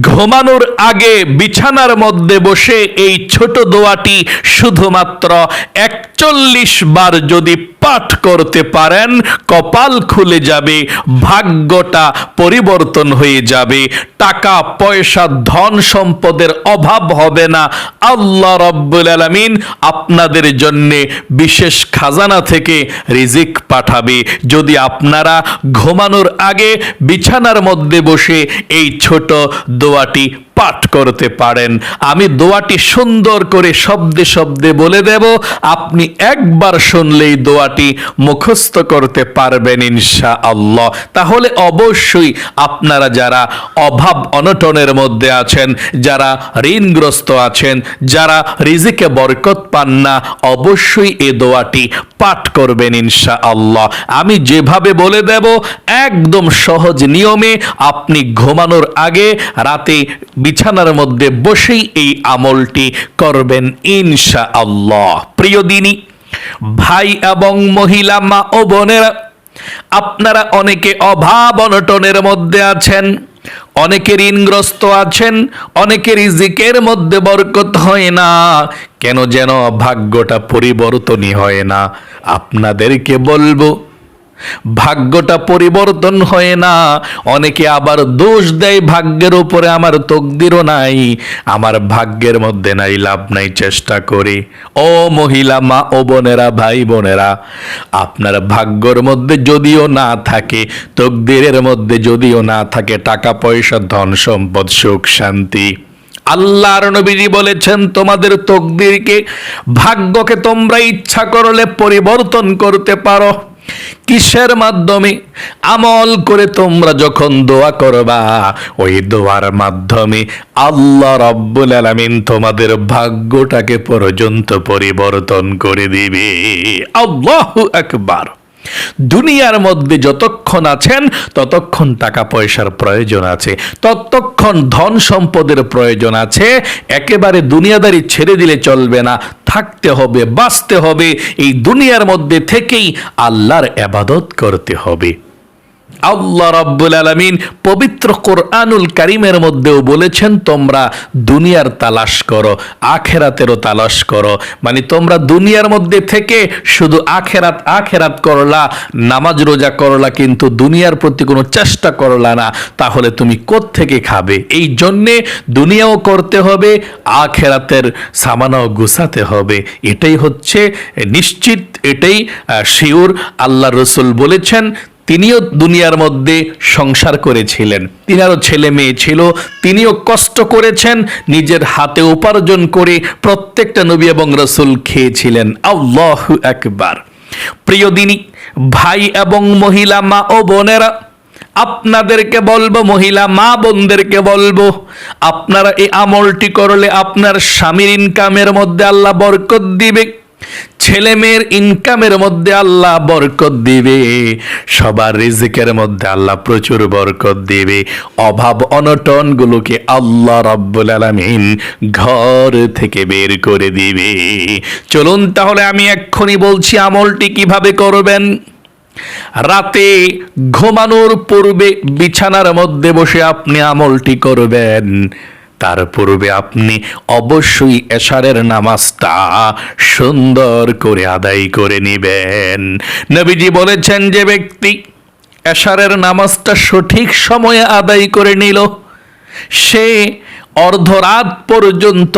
ঘুমানোর আগে বিছানার মধ্যে বসে এই ছোট দোয়াটি শুধুমাত্র একচল্লিশ বার যদি পাঠ করতে পারেন, কপাল খুলে যাবে, ভাগ্যটা পরিবর্তন হয়ে যাবে। টাকা, পয়সা, ধন সম্পদের অভাব হবে না। আল্লাহ রব্বুল আলামিন আপনাদের জন্যে বিশেষ খাজানা থেকে রিজিক পাঠাবে। যদি আপনারা ঘুমানোর আগে বিছানার মধ্যে বসে এই ছোট দোয়াটি পাঠ করতে পারেন। আমি দোয়াটি সুন্দর করে শব্দে শব্দে বলে দেব, আপনি একবার শুনলেই দোয়াটি মুখস্থ করতে পারবেন ইনশা আল্লাহ তাহলে অবশ্যই আপনারা যারা অভাব অনটনের মধ্যে আছেন, যারা ঋণগ্রস্ত আছেন, যারা রিজিকে বরকত পান না, অবশ্যই এ দোয়াটি পাঠ করবেন ইনশা আল্লাহ আমি যেভাবে বলে দেব, একদম সহজ নিয়মে আপনি ঘুমানোর আগে রাতে বিছানার মধ্যে বসেই এই আমলটি করবেন ইনশা আল্লাহ প্রিয় দিনী, ভাই এবং মহিলা, মা ও বোনেরা, আপনারা অনেকে অভাব অনটনের মধ্যে আছেন, অনেকে ঋণগ্রস্ত আছেন, অনেকে রিজিকের মধ্যে বরকত হয় না। কেন যেন ভাগ্যটা পরিবর্তনই হয় না। আপনাদেরকে বলব ভাগ্যটা পরিবর্তন হয় না। অনেকে আবার দোষ দেয় ভাগ্যের উপরে, আমার তকদিরও নাই। আমার ভাগ্যের মধ্যে নাই, লাভ নাই, চেষ্টা করি। ও মহিলা, মা ও বোনেরা, ভাই বোনেরা, আপনার ভাগ্যর মধ্যে যদিও না থাকে, তকদিরের মধ্যে যদিও না থাকে টাকা, পয়সা, ধন, সম্পদ, সুখ, শান্তি। আল্লাহর নবীজি বলেছেন, তোমাদের তকদিরকে, ভাগ্যকে তোমরা ইচ্ছা করলে পরিবর্তন করতে পারো। কিসের মাধ্যমে? আমল করে তোমরা যখন দোয়া করবা, ওই দোয়ার মাধ্যমে আল্লাহ রব্বুল আলামিন তোমাদের ভাগ্যটাকে পর্যন্ত পরিবর্তন করে দিবে। আল্লাহু আকবার। দুনিয়ার মধ্যে যতক্ষণ আছেন, ততক্ষণ টাকা পয়সার প্রয়োজন আছে। ততক্ষণ ধন সম্পদের প্রয়োজন আছে। একেবারে দুনিয়াদারি ছেড়ে দিলে চলবে না। থাকতে হবে, বাঁচতে হবে। এই দুনিয়ার মধ্যে থেকেই আল্লাহর আবাদত করতে হবে। আল্লাহ রাব্বুল আলামিন পবিত্র কোরআনুল কারিমের মধ্যেও বলেছেন, তোমরা দুনিয়ার তালাশ করো, আখেরাতেরও তালাশ করো। মানে তোমরা দুনিয়ার মধ্যে থেকে শুধু আখেরাত আখেরাত করলা, নামাজ রোজা করলা, কিন্তু দুনিয়ার প্রতি কোনো চেষ্টা করলা না। তাহলে তুমি থেকে খাবে? এই জন্যে দুনিয়াও করতে হবে, আখেরাতের সামানাও গুছাতে হবে। এটাই হচ্ছে নিশ্চিত, এটাই শিওর। আল্লাহ রসুল বলেছেন তিনিও দুনিয়ার মধ্যে সংসার করেছিলেন। তিনারও ছেলে মেয়ে ছিল, তিনিও কষ্ট করেছেন, নিজের হাতে উপার্জন করে প্রত্যেকটা নবী এবং রসুল খেয়েছিলেন। আল্লাহ একবার প্রিয় দিনী, ভাই এবং মহিলা মা ও বোনেরা, আপনাদেরকে বলব, মহিলা মা বোনদেরকে বলব, আপনারা এই আমলটি করলে আপনার স্বামীর ইনকামের মধ্যে আল্লাহ বরকত দিবে। ছেলে মেয়ের ইনকামের মধ্যে আল্লাহ বরকত দিবে। সবার রিজিকের মধ্যে আল্লাহ প্রচুর বরকত দিবে। অভাব অনটন গুলোকে আল্লাহ রাব্বুল আলামিন ঘর থেকে বের করে দিবে। চলুন তাহলে আমি এক্ষুনি বলছি আমলটি কীভাবে করবেন। রাতে ঘুমানোর পূর্বে বিছানার মধ্যে বসে আপনি আমলটি করবেন। তার পূর্বে আপনি অবশ্যই এশারের নামাজটা সুন্দর করে আদায় করে নেবেন। নবীজি বলেছেন যে ব্যক্তি এশারের নামাজটা সঠিক সময়ে আদায় করে নিল, সে অর্ধরাত পর্যন্ত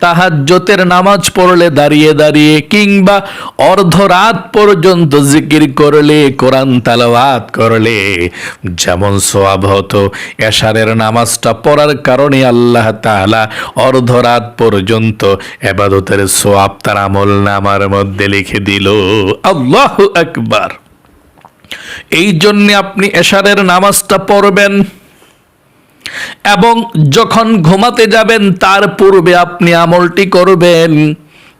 তাহাজ্জতের নামাজ পড়লে দাঁড়িয়ে দাঁড়িয়ে কিংবা অর্ধরাত পর্যন্ত জিকির করলে, কোরআন তালাওয়াত করলে। যেমন সোয়াব হতো, এশারের নামাজটা পড়ার কারণে আল্লাহ তাআলা অর্ধরাত পর্যন্ত এবাদতের সোয়াব তার আমল নামার মধ্যে লিখে দিল। আল্লাহ আকবার। এই জন্যে আপনি এশারের নামাজটা পড়বেন। এবং যখন ঘুমাতে যাবেন, তার পূর্বে আপনি আমলটি করবেন।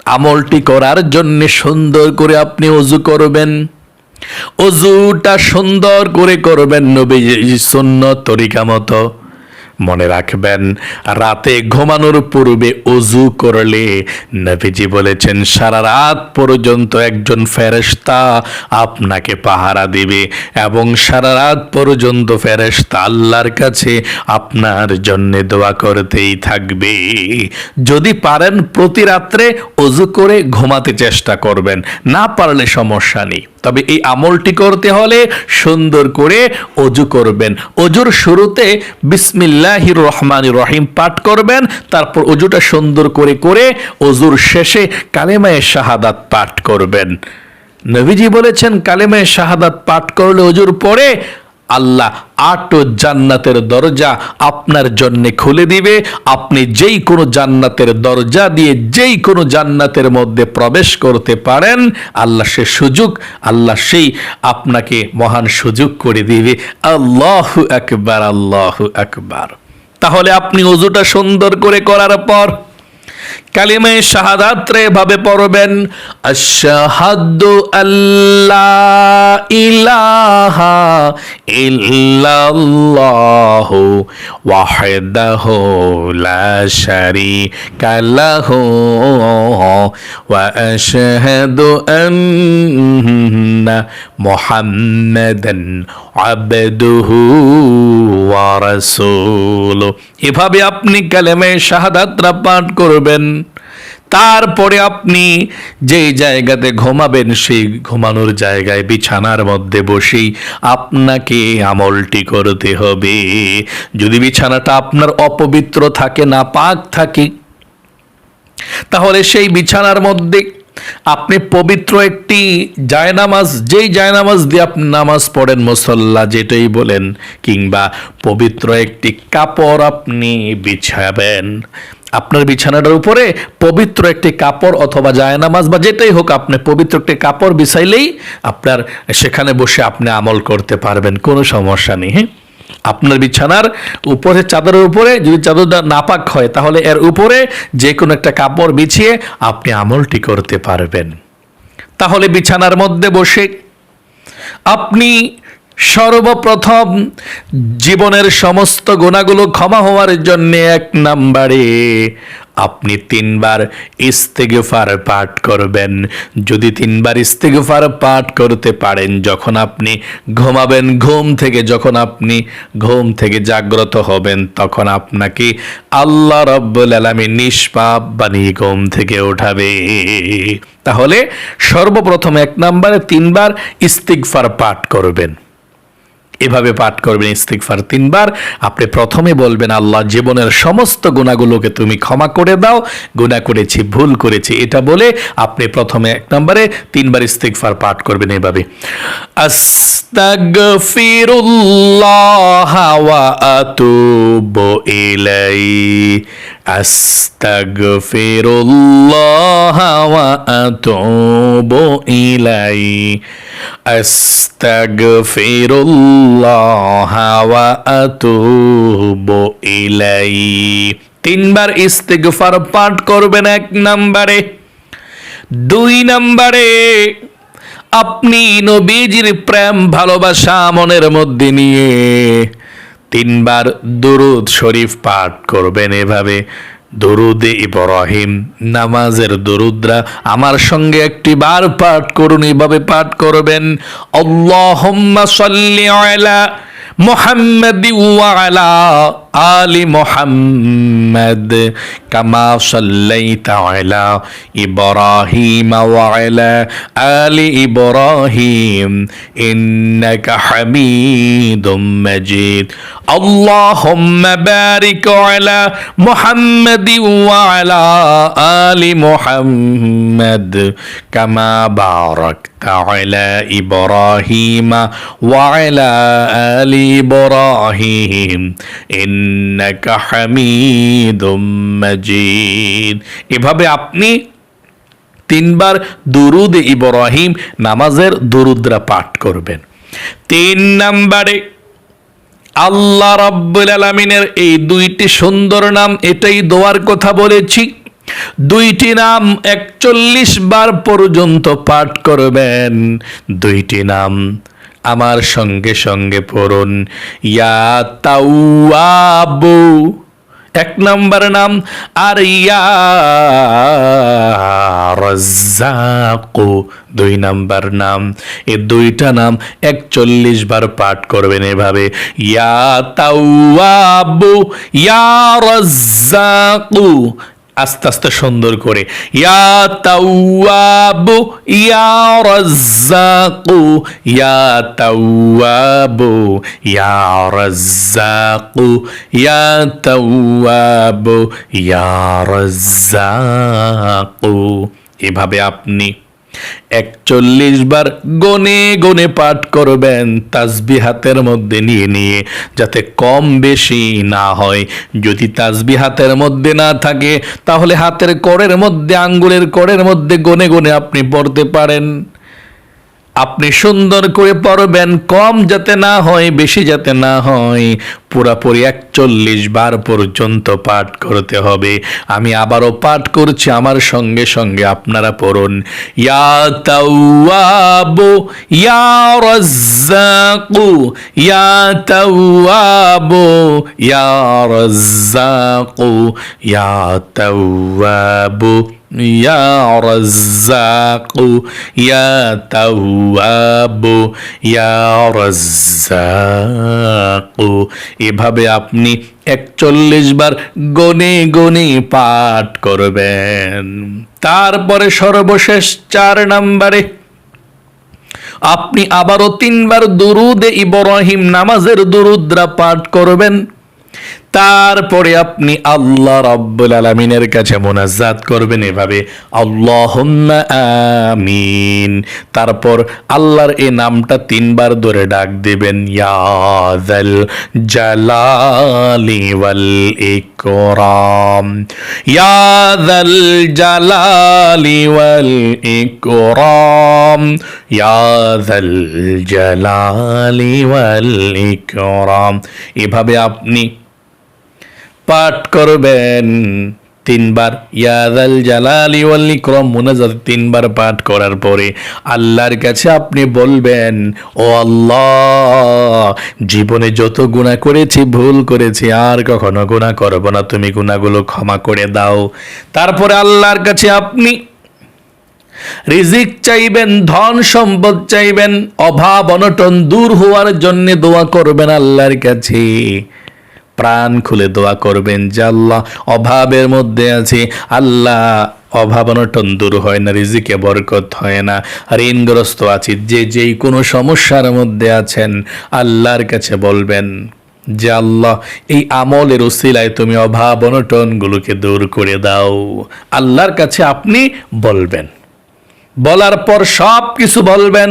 আমলটি করার জন্য সুন্দর করে আপনি অজু করবেন। অজুটা সুন্দর করে করবেন নবী সুন্নত তরিকা মতো। মনে রাখবেন, রাতে ঘুমানোর পূর্বে অজু করলে নবীজি বলেছেন সারা রাত পর্যন্ত একজন ফেরেশতা আপনাকে পাহারা দিবে এবং সারা রাত পর্যন্ত ফেরেশতা আল্লাহর কাছে আপনার জন্য দোয়া করতেই থাকবে। যদি পারেন প্রতি রাত্রে অজু করে ঘুমাতে চেষ্টা করবেন, না পারলে সমস্যা নেই। তবে এই আমলটি করতে হলে সুন্দর করে অজু করবেন। অজুর শুরুতে বিসমিল্লাহির রহমান রহিম পাঠ করবেন, তারপর অজুটা সুন্দর করে করে অজুর শেষে কালেমায় শাহাদাত পাঠ করবেন। নবীজি বলেছেন, কালেমায় শাহাদাত পাঠ করলে অজুর পরে আল্লাহ আট জান্নাতের দরজা আপনার জন্য খুলে দিবে। আপনি যেই কোনো জান্নাতের দরজা দিয়ে যেই কোনো জান্নাতের মধ্যে প্রবেশ করতে পারেন, আল্লাহ সে সুযোগ, আল্লাহ সেই আপনাকে মহান সুযোগ করে দিবে। আল্লাহ একবার আল্লাহ একবার তাহলে আপনি অজুটা সুন্দর করে করার পর কালিমে শাহাদাত্রে ভাবে পড়বেন, আশহাদু আল্লাহ ইলাহা ইল্লাল্লাহু ওয়াহদাহু লা শারীকা লাহু ওয়া আশহাদু আন্না মুহাম্মাদান আবদুহু ওয়া রাসূলুহু। এভাবে আপনি কালেমে শাহাদাতরা পাঠ করবেন। তারপরে আপনি যেই জায়গাতে ঘুমাবেন, সেই ঘুমানোর জায়গায়, বিছানার মধ্যে বসেই আপনাকে আমলটি করতে হবে। যদি বিছানাটা আপনার অপবিত্র থাকে না পাক থাকে, তাহলে সেই বিছানার মধ্যে আপনি পবিত্র একটি জায়নামাজ, যেই জায়নামাজ দিয়ে আপনি নামাজ পড়েন, মুসল্লা যেটাই বলেন, কিংবা পবিত্র একটি কাপড় আপনি বিছাবেন। আপনার বিছানাটার উপরে পবিত্র একটি কাপড় অথবা জায়নামাজ বা যেটাই হোক আপনি পবিত্র একটি কাপড় বিছাইলেই আপনার সেখানে বসে আপনি আমল করতে পারবেন, কোনো সমস্যা নেই হ্যাঁ? আপনার বিছানার উপরে, চাদরের উপরে যদি চাদরটা নাপাক হয়, তাহলে এর উপরে যে কোনো একটা কাপড় বিছিয়ে আপনি আমলটি করতে পারবেন। তাহলে বিছানার মধ্যে বসে আপনি সর্বপ্রথম জীবনের সমস্ত গুণাগুলো ক্ষমা হওয়ার জন্য এক নাম্বারে। আপনি তিনবার ইস্তেগফার পাঠ করবেন। যদি তিনবার ইস্তেগফার পাঠ করতে পারেন, যখন আপনি ঘুমাবেন, ঘুম থেকে যখন আপনি ঘুম থেকে জাগ্রত হবেন, তখন আপনাকে আল্লাহ রব্বুল আলমী নিষ্পাপ বানিয়ে ঘুম থেকে ওঠাবে। তাহলে সর্বপ্রথম এক নম্বরে তিনবার ইস্তিগফার পাঠ করবেন। এভাবে পাঠ করবেন ইস্তিগফার তিনবার। আপনি প্রথমে বলবেন, আল্লাহ, জীবনের সমস্ত গুণাগুলোকে তুমি ক্ষমা করে দাও। গুণা করেছি, ভুল করেছি। এটা বলে আপনি প্রথমে এক নম্বরে তিনবার ইস্তিগফার পাঠ করবেন এভাবে। আস্তাগফিরুল্লাহ ওয়া আতুবু ওয়া আতুবু ইলাইহি। তিনবার ইস্তেগফার পাঠ করবেন এক নম্বরে, দুই নম্বরে, আপনি নবীজির প্রেম, ভালোবাসা, মনের মধ্যে নিয়ে তিনবার দুরুদ শরীফ পাঠ করবেন এভাবে। দরুদে ইব্রাহিম, নামাজের দরুদরা আমার সঙ্গে একটি বার পাঠ করুন এইভাবে পাঠ করবেন, আল্লাহুম্মা সাল্লি আলা মোহাম্মদ ওয়ালা আলি মোহাম্মদ কামা সাল্লাইতা আলা ইব্রাহিম ওয়ালা আলি ইব্রাহিম ইন্নাকা হামিদুম মাজিদ। আল্লাহুম্মা বারিক আলা মোহাম্মদ ওয়ালা আলি মোহাম্মদ কামা বারাকতা على إبراهيم وعلى آل إبراهيم إنك حميد مجيد এভাবে আপনি তিনবার দুরুদ ইব্রাহিম নামাজের দুরুদরা পাঠ করবেন তিন নম্বরে আল্লাহ রাব্বুল আলামিনের এই দুইটি সুন্দর নাম এটাই দোয়ার কথা বলেছি দুইটি নাম একচল্লিশ বার পর্যন্ত পাঠ করবেন। দুইটি নাম আমার সঙ্গে সঙ্গে পড়ুন। ইয়া এক নম্বর নাম, আর ইয়া দুই নাম্বার নাম, এ দুইটা নাম একচল্লিশ বার পাঠ করবেন এভাবে। ইয়া তাওয়াবু, ইয়া রাজ্জাকু। আস্তে আস্তে সুন্দর করে। ইয়া তাওয়াবু, ইয়া রাজ্জাকু, ইয়া তাওয়াবু, ইয়া রাজ্জাকু, ইয়া তাওয়াবু, ইয়া রাজ্জাকু। এভাবে আপনি একচল্লিশ বার গনে গনে পাঠ করবেন তাসবি হাতের মধ্যে নিয়ে নিয়ে, যাতে কম বেশি না হয়। যদি তাজবি হাতের মধ্যে না থাকে, তাহলে হাতের করের মধ্যে, আঙ্গুলের করের মধ্যে গনে গনে আপনি পড়তে পারেন। আপনি সুন্দর করে পড়বেন, কম যাতে না হয়, বেশি যাতে না হয়। পুরাপুরি একচল্লিশ বার পর্যন্ত পাঠ করতে হবে। আমি আবারও পাঠ করছি, আমার সঙ্গে সঙ্গে আপনারা পড়ুন। ইয়া তাওয়াবু, ইয়া রাজ্জাকু, ইয়া তাওয়াবু, ইয়া রাজ্জাকু, ইয়া তাওয়াবু, ইয়া রাজ্জাকু, ইয়া তাওয়াবু, ইয়া রাজ্জাকু এভাবে আপনি একচল্লিশ বার গনে গনে পাঠ করবেন। তারপরে সর্বশেষ চার নম্বরে, আপনি আবারও তিনবার দুরুদে ইব্রাহিম নামাজের দুরুদ্রা পাঠ করবেন। তারপরে আপনি আল্লাহ রব্বুল আলমিনের কাছে মোনাজাত করবেন এভাবে, আল্লাহুম্মা আমিন। তারপর আল্লাহর এই নামটা তিনবার ধরে ডাক দিবেন ইয়াদাল জালালি ওয়াল ইকরাম। ইয়াদাল জালালি ওয়াল ইকরাম। ইয়াদাল জালালি ওয়াল ইকরাম। এভাবে আপনি পাঠ করবেন। তিনবার ইয়াদাল জালালি ওয়াল ইকরাম, মুনাজাত তিনবার পাঠ করার পরে আল্লাহর কাছে আপনি বলবেন, ও আল্লাহ, জীবনে যত গুনাহ করেছি, ভুল করেছি, আর কখনো গুনাহ করব না। তুমি গুনাহগুলো ক্ষমা করে দাও। তারপরে আল্লাহর কাছে আপনি রিজিক চাইবেন, ধন সম্পদ চাইবেন, অভাব অনটন দূর হওয়ার জন্য দোয়া করবেন আল্লাহর কাছে। প্রাণ খুলে দোয়া করবেন যে আল্লাহ, অভাবের মধ্যে আছে। আল্লাহ অভাব অনটন দূর হয় না, রিজিকে বরকত হয় না। ঋণগ্রস্ত আছি, যে যেই কোনো সমস্যার মধ্যে আছেন, আল্লাহর কাছে বলবেন যে আল্লাহ, এই আমলের উসিলায় তুমি অভাব অনটনগুলোকে দূর করে দাও। আল্লাহর কাছে আপনি বলবেন। বলার পর সব কিছু বলবেন।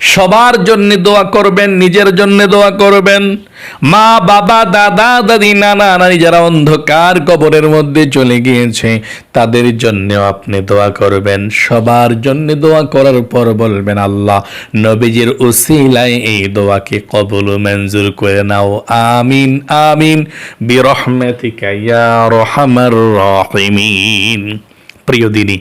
সবার জন্য দোয়া করবেন, নিজের জন্য দোয়া করবেন। মা, বাবা, দাদা, দাদি, নানা, নানি যারা অন্ধকার কবরের মধ্যে চলে গিয়েছে, তাদের জন্যও আপনি দোয়া করবেন। সবার জন্য দোয়া করার পর বলবেন, আল্লাহ, নবীজির উসিলায় এই দোয়াকে কবুল মঞ্জুর করে নাও। আমিন আমিন। বিরহমাতিকা ইয়া রহমার রহিমিন। প্রিয় দিনী,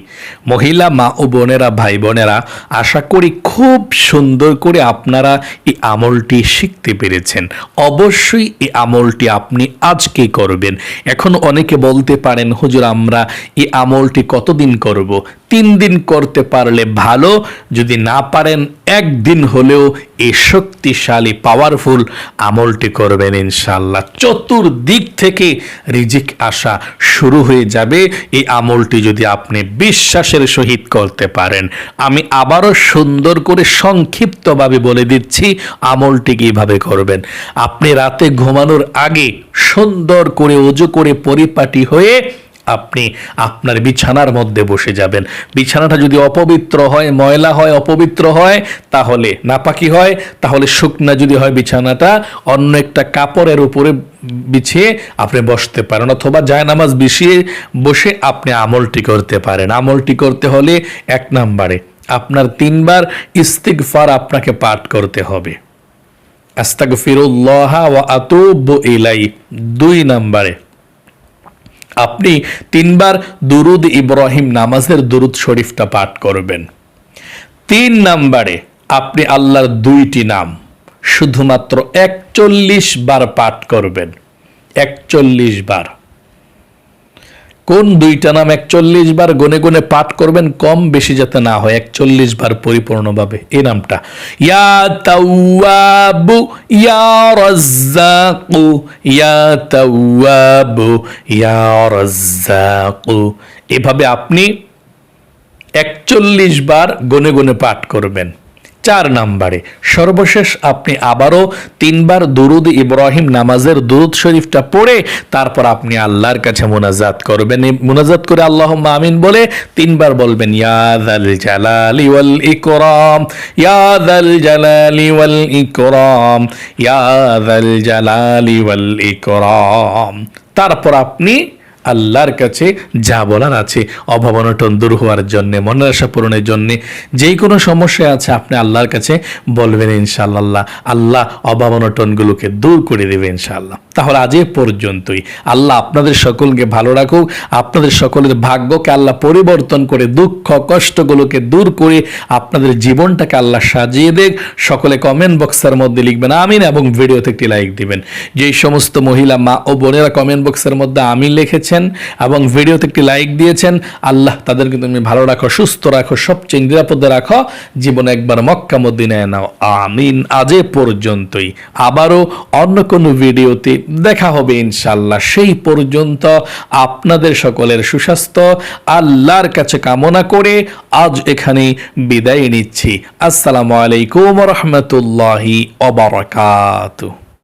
মহিলা মা ও বোনেরা, ভাই বোনেরা, আশা করি খুব সুন্দর করে আপনারা এই আমলটি শিখতে পেরেছেন। অবশ্যই এই আমলটি আপনি আজকে করবেন। এখন অনেকে বলতে পারেন, হুজুর, আমরা এই আমলটি কতদিন করব? তিন দিন করতে পারলে ভালো, যদি না পারেন একদিন হলেও এই শক্তিশালী পাওয়ারফুল আমলটি করবেন ইনশাল্লাহ চতুর্দিক থেকে রিজিক আসা শুরু হয়ে যাবে। এই আমলটি যদি আপনি বিশ্বাসের সহিত করতে পারেন। আমি আবারও সুন্দর করে সংক্ষিপ্তভাবে বলে দিচ্ছি, আমলটি কীভাবে করবেন। আপনি রাতে ঘুমানোর আগে সুন্দর করে উজু করে পরিপাটি হয়ে আপনি আপনার বিছানার মধ্যে বসে যাবেন। বিছানাটা যদি অপবিত্র হয়, ময়লা হয়, অপবিত্র হয়, তাহলে নাপাকি হয়, তাহলে শুকনা যদি হয় বিছানাটা, অন্য একটা কাপড়ের উপরে বিছিয়ে আপনি বসতে পারেন অথবা জায়নামাজ বিছিয়ে বসে আপনি আমলটি করতে পারেন। আমলটি করতে হলে এক নাম্বারে আপনার তিনবার ইস্তিগফার আপনাকে পাঠ করতে হবে। আস্তাগফিরুল্লাহ ওয়া আতুবু ইলাই। দুই নম্বরে আপনি তিনবার দুরুদ ইব্রাহিম নামাজের দুরুদ শরীফটা পাঠ করবেন। তিন নাম্বারে আপনি আল্লাহর দুইটি নাম শুধুমাত্র একচল্লিশ বার পাঠ করবেন। একচল্লিশ বার। কোন দুইটা নাম একচল্লিশ বার গনে গনে পাঠ করবেন? কম বেশি যাতে না হয়, একচল্লিশ বার পরিপূর্ণভাবে। এই নামটা। ইয়া ইয়া রাজ্জাকু, ইয়া তাওয়াবু, ইয়া রাজ্জাকু। এভাবে আপনি একচল্লিশ বার গনে গনে পাঠ করবেন। চার নাম্বারে। সর্বশেষ আপনি আবারও তিনবার দুরুদ ইব্রাহিম নামাজের দুরুদ শরীফটা পড়ে তারপর আপনি আল্লাহর কাছে মোনাজাত করবেন। মোনাজাত করে আল্লাহ আমিন বলে তিনবার বলবেন ইয়াদাল জালালি ওয়াল ইকরাম ইয়াদাল জালালি ওয়াল ইকরাম ইয়াদাল জালালি ওয়াল ইকরাম। তারপর আপনি আল্লাহর কাছে যা বলার আছে অভাব অনটন দূর হওয়ার জন্য মনের আশা পূরণের জন্য, যেই কোনো সমস্যা আছে আপনি আল্লাহর কাছে বলবেন ইনশাআল্লাহ। আল্লাহ অভাব অনটনগুলোকে দূর করে দেবে ইনশাআল্লাহ। তাহলে আজ এ পর্যন্তই। আল্লাহ আপনাদের সকলকে ভালো রাখুক, আপনাদের সকলের ভাগ্যকে আল্লাহ পরিবর্তন করে, দুঃখ, কষ্টগুলোকে দূর করে আপনাদের জীবনটাকে আল্লাহ সাজিয়ে দেখ সকলে কমেন্ট বক্সের মধ্যে লিখবেন, আমিন এবং ভিডিওতে একটি লাইক দিবেন। যেই সমস্ত মহিলা মা ও বোনেরা কমেন্ট বক্সের মধ্যে আমিন লিখেছেন এবং ভিডিওতে একটি লাইক দিয়েছেন। আল্লাহ তাদেরকে তুমি ভালো রাখো, সুস্থ রাখো, সবচেয়ে নিরাপদে রাখো। জীবনে একবার মক্কা মদিনায় নাও। আমিন। আজ পর্যন্তই। আবারও অন্য কোনো ভিডিওতে দেখা হবে ইনশাল্লাহ সেই পর্যন্ত আপনাদের সকলের সুস্বাস্থ্য, আল্লাহর কাছে কামনা করে আজ এখানে বিদায় নিচ্ছি। আসসালামু আলাইকুম রহমতুল্লাহি অবরাকাতুহ